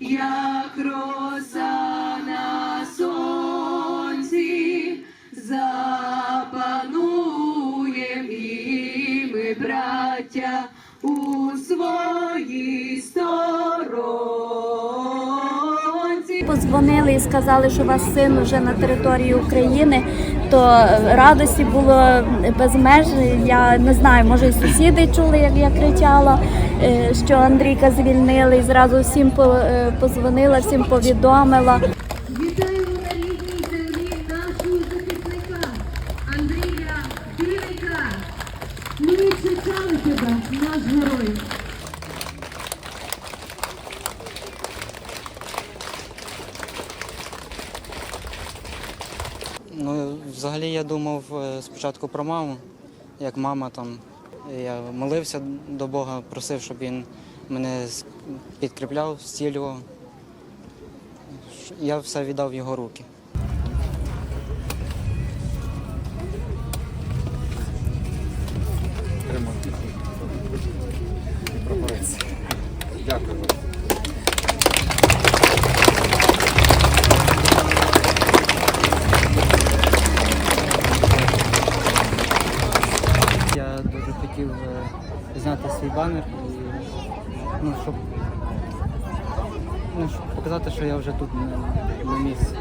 як роса на сонці, запануєм і ми, браття, у своїй сторонці. Подзвонили і сказали, що у вас син вже на території України, то радості було без меж. Я не знаю, може і сусіди чули, як я кричала, е, що Андрійка звільнили, і зразу всім е, позвонила, всім повідомила. Вітаємо на рідній землі нашого захисника Андрія Білика. Наш герой. Ну, взагалі я думав е, спочатку про маму, як мама там. Я молився до Бога, просив, щоб він мене підкріпляв, зцілював. Я все віддав в його руки. Я зняти свій банер і ну, щоб, ну, щоб показати, що я вже тут на, на місці.